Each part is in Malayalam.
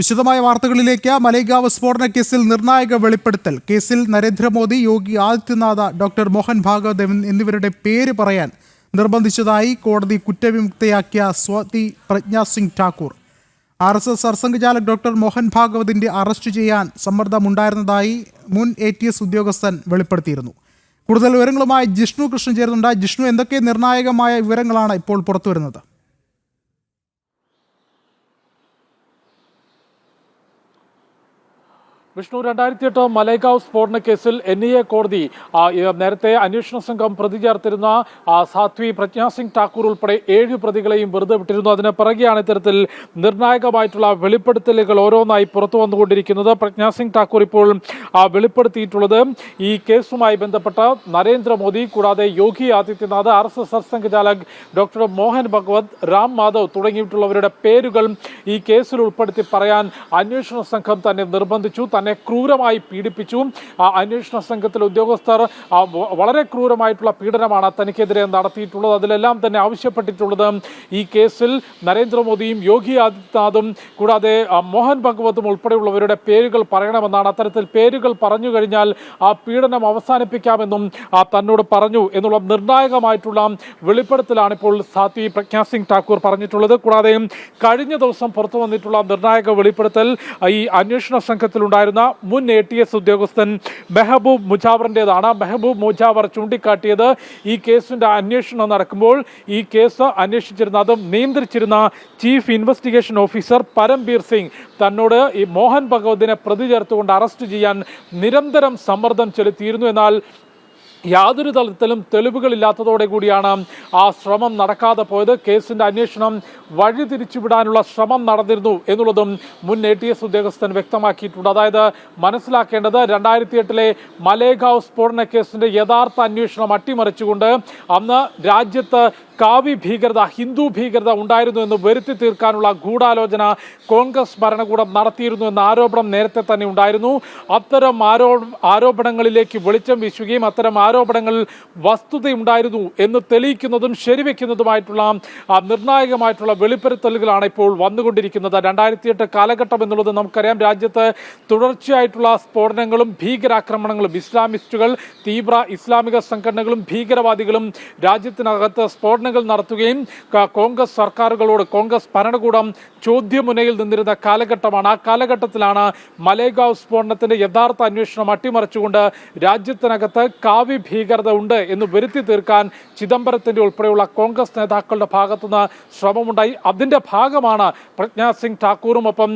വിശദമായ വാർത്തകളിലേക്ക് മലേഗാവ് സ്ഫോടന കേസിൽ നിർണായക വെളിപ്പെടുത്തൽ. കേസിൽ നരേന്ദ്രമോദി യോഗി ആദിത്യനാഥ ഡോക്ടർ മോഹൻ ഭാഗവത് എന്നിവരുടെ പേര് പറയാൻ നിർബന്ധിച്ചതായി കോടതി കുറ്റവിമുക്തയാക്കിയ Swathi Pragya Singh Thakur. R S S Sarsanghchalak doctor Mohan ഭാഗവതിന്റെ arrest ചെയ്യാൻ സമ്മർദ്ദമുണ്ടായിരുന്നതായി മുൻ എ ടി എസ് ഉദ്യോഗസ്ഥൻ വെളിപ്പെടുത്തിയിരുന്നു. കൂടുതൽ വിവരങ്ങളുമായി ജിഷ്ണു കൃഷ്ണൻ ചേരുന്നുണ്ട്. ജിഷ്ണു എന്തൊക്കെ നിർണായകമായ വിവരങ്ങളാണ് ഇപ്പോൾ പുറത്തുവരുന്നത്? വിഷ്ണു രണ്ടായിരത്തി എട്ട് മലേഗാവ് സ്ഫോടന കേസിൽ എൻ ഐ എ കോടതി നേരത്തെ അന്വേഷണ സംഘം പ്രതി ചേർത്തിരുന്ന സാധ്വി പ്രജ്ഞാ സിംഗ് ഠാക്കൂർ ഉൾപ്പെടെ ഏഴ് പ്രതികളെയും വെറുതെ വിട്ടിരുന്നു. അതിന് പിറകെയാണ് ഇത്തരത്തിൽ നിർണായകമായിട്ടുള്ള വെളിപ്പെടുത്തലുകൾ ഓരോന്നായി പുറത്തു വന്നുകൊണ്ടിരിക്കുന്നത്. പ്രജ്ഞാ സിംഗ് ഠാക്കൂർ ഇപ്പോൾ വെളിപ്പെടുത്തിയിട്ടുള്ളത് ഈ കേസുമായി ബന്ധപ്പെട്ട നരേന്ദ്രമോദി കൂടാതെ Yogi Adityanath R S S Sarsanghchalak doctor Mohan Bhagwat Ram Madhav തുടങ്ങിയിട്ടുള്ളവരുടെ പേരുകൾ ഈ കേസിൽ ഉൾപ്പെടുത്തി പറയാൻ അന്വേഷണ സംഘം തന്നെ നിർബന്ധിച്ചു. തന്നെ ക്രൂരമായി പീഡിപ്പിച്ചു. അന്വേഷണ സംഘത്തിലെ ഉദ്യോഗസ്ഥർ വളരെ ക്രൂരമായിട്ടുള്ള പീഡനമാണ് തനിക്കെതിരെ നടത്തിയിട്ടുള്ളത്. അതിലെല്ലാം തന്നെ ആവശ്യപ്പെട്ടിട്ടുള്ളത് ഈ കേസിൽ നരേന്ദ്രമോദിയും യോഗി ആദിത്യനാഥും കൂടാതെ മോഹൻ ഭഗവതും ഉൾപ്പെടെയുള്ളവരുടെ പേരുകൾ പറയണമെന്നാണ്. അത്തരത്തിൽ പേരുകൾ പറഞ്ഞു കഴിഞ്ഞാൽ ആ പീഡനം അവസാനിപ്പിക്കാമെന്നും തന്നോട് പറഞ്ഞു എന്നുള്ള നിർണായകമായിട്ടുള്ള വെളിപ്പെടുത്തലാണ് ഇപ്പോൾ സാത്വി പ്രജ്ഞാ സിംഗ് ഠാക്കൂർ പറഞ്ഞിട്ടുള്ളത്. കൂടാതെ കഴിഞ്ഞ ദിവസം പുറത്തു വന്നിട്ടുള്ള നിർണായക വെളിപ്പെടുത്തൽ ഈ അന്വേഷണ സംഘത്തിലുണ്ടായിരുന്ന. മുൻ എ ടി എസ് ഉദ്യോഗസ്ഥൻ മെഹബൂബ് മുജാവറിന്റെതാണ് മെഹബൂബ് മുജാവർ ചൂണ്ടിക്കാട്ടിയത് ഈ കേസിന്റെ അന്വേഷണം നടക്കുമ്പോൾ ഈ കേസ് അന്വേഷിച്ചിരുന്ന അതും നിയന്ത്രിച്ചിരുന്ന chief investigation officer Parambir Singh. തന്നോട് ഈ മോഹൻ ഭഗവതിനെ പ്രതി ചേർത്തുകൊണ്ട് അറസ്റ്റ് ചെയ്യാൻ നിരന്തരം സമ്മർദ്ദം ചെലുത്തിയിരുന്നു. എന്നാൽ യാതൊരു തലത്തിലും തെളിവുകളില്ലാത്തതോടെ കൂടിയാണ് ആ ശ്രമം നടക്കാതെ പോയത്. കേസിന്റെ അന്വേഷണം വഴി തിരിച്ചുവിടാനുള്ള ശ്രമം നടന്നിരുന്നു എന്നുള്ളതും മുൻ എ ടി എസ് ഉദ്യോഗസ്ഥൻ വ്യക്തമാക്കിയിട്ടുണ്ട്. അതായത് മനസ്സിലാക്കേണ്ടത് രണ്ടായിരത്തി എട്ടിലെ മലേഗാവ് സ്ഫോടന കേസിന്റെ യഥാർത്ഥ അന്വേഷണം അട്ടിമറിച്ചുകൊണ്ട് അന്ന് രാജ്യത്ത് കാവി ഭീകരത ഹിന്ദു ഭീകരത ഉണ്ടായിരുന്നു എന്ന് വരുത്തി തീർക്കാനുള്ള ഗൂഢാലോചന കോൺഗ്രസ് ഭരണകൂടം നടത്തിയിരുന്നു എന്ന ആരോപണം നേരത്തെ തന്നെ ഉണ്ടായിരുന്നു. അത്തരം ആരോ ആരോപണങ്ങളിലേക്ക് വെളിച്ചം വീശുകയും അത്തരം ആരോപണങ്ങളിൽ വസ്തുതയുണ്ടായിരുന്നു എന്ന് തെളിയിക്കുന്നതും ശരിവെക്കുന്നതുമായിട്ടുള്ള നിർണായകമായിട്ടുള്ള വെളിപ്പെടുത്തലുകളാണ് ഇപ്പോൾ വന്നുകൊണ്ടിരിക്കുന്നത്. രണ്ടായിരത്തി എട്ട് കാലഘട്ടം എന്നുള്ളത് നമുക്കറിയാം. രാജ്യത്ത് തുടർച്ചയായിട്ടുള്ള സ്ഫോടനങ്ങളും ഭീകരാക്രമണങ്ങളും ഇസ്ലാമിസ്റ്റുകൾ തീവ്ര ഇസ്ലാമിക സംഘടനകളും ഭീകരവാദികളും രാജ്യത്തിനകത്ത് സ്ഫോടനങ്ങൾ നടത്തുകയും കോൺഗ്രസ് സർക്കാരുകളോട് കോൺഗ്രസ് ഭരണകൂടം ചോദ്യമുനയിൽ നിന്നിരുന്ന കാലഘട്ടമാണ്. ആ കാലഘട്ടത്തിലാണ് മലേഗാവ് സ്ഫോടനത്തിന്റെ യഥാർത്ഥ അന്വേഷണം അട്ടിമറിച്ചുകൊണ്ട് രാജ്യത്തിനകത്ത് കാവ്യ ഭീകരത ഉണ്ട് എന്ന് വരുത്തി തീർക്കാൻ ചിദംബരത്തിന്റെ ഉൾപ്പെടെയുള്ള കോൺഗ്രസ് നേതാക്കളുടെ ഭാഗത്തുനിന്ന് ശ്രമമുണ്ടായി. അതിന്റെ ഭാഗമാണ് പ്രജ്ഞാ സിംഗ് ഠാക്കൂറും ഒപ്പം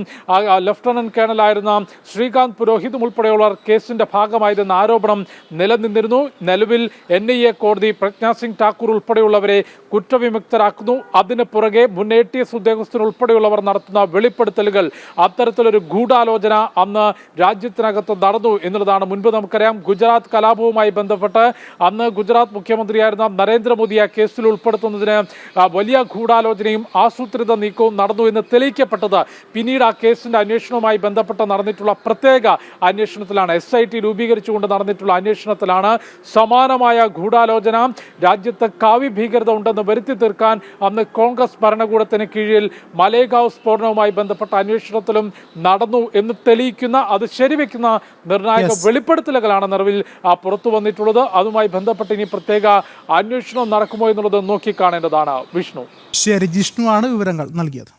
ലഫ്റ്റനന്റ് കേണലായിരുന്ന ശ്രീകാന്ത് പുരോഹിതും ഉൾപ്പെടെയുള്ളവർ കേസിന്റെ ഭാഗമായിരുന്ന ആരോപണം നിലനിന്നിരുന്നു. നിലവിൽ എൻ ഐ എ കോടതി പ്രജ്ഞാ സിംഗ് ഠാക്കൂർ ഉൾപ്പെടെയുള്ളവരെ കുറ്റവിമുക്തരാക്കുന്നു. അതിന് പുറകെ മുൻ എ ടി എസ് ഉദ്യോഗസ്ഥർ ഉൾപ്പെടെയുള്ളവർ നടത്തുന്ന വെളിപ്പെടുത്തലുകൾ. അത്തരത്തിലൊരു ഗൂഢാലോചന അന്ന് രാജ്യത്തിനകത്ത് നടന്നു എന്നുള്ളതാണ് മുൻപ് നമുക്കറിയാം. ഗുജറാത്ത് കലാപവുമായി ബന്ധപ്പെട്ട് അന്ന് ഗുജറാത്ത് മുഖ്യമന്ത്രിയായിരുന്ന നരേന്ദ്രമോദി ആ കേസിൽ ഉൾപ്പെടുത്തുന്നതിന് വലിയ ഗൂഢാലോചനയും ആസൂത്രിത നീക്കവും നടന്നു എന്ന് തെളിയിക്കപ്പെട്ടത് പിന്നീട് ആ കേസിന്റെ അന്വേഷണവുമായി ബന്ധപ്പെട്ട് നടന്നിട്ടുള്ള പ്രത്യേക അന്വേഷണത്തിലാണ്. എസ് ഐ ടി രൂപീകരിച്ചുകൊണ്ട് നടന്നിട്ടുള്ള അന്വേഷണത്തിലാണ് സമാനമായ ഗൂഢാലോചന. രാജ്യത്ത് കാവ്യ ഭീകരത ഉണ്ടെന്ന് വരുത്തി തീർക്കാൻ അന്ന് കോൺഗ്രസ് ഭരണകൂടത്തിന് കീഴിൽ മലേഗാവ് സ്ഫോടനവുമായി ബന്ധപ്പെട്ട അന്വേഷണത്തിലും നടന്നു എന്ന് തെളിയിക്കുന്ന അത് ശരിവെക്കുന്ന നിർണായക. വെളിപ്പെടുത്തലുകളാണ് നിറവിൽ പുറത്തു വന്നിട്ടുള്ളത്. അതുമായി ബന്ധപ്പെട്ട് ഇനി പ്രത്യേക അന്വേഷണം നടക്കുമോ എന്നുള്ളത് നോക്കിക്കാണേണ്ടതാണ് വിഷ്ണു. ശരി ജിഷ്ണു ആണ് വിവരങ്ങൾ നൽകിയത്.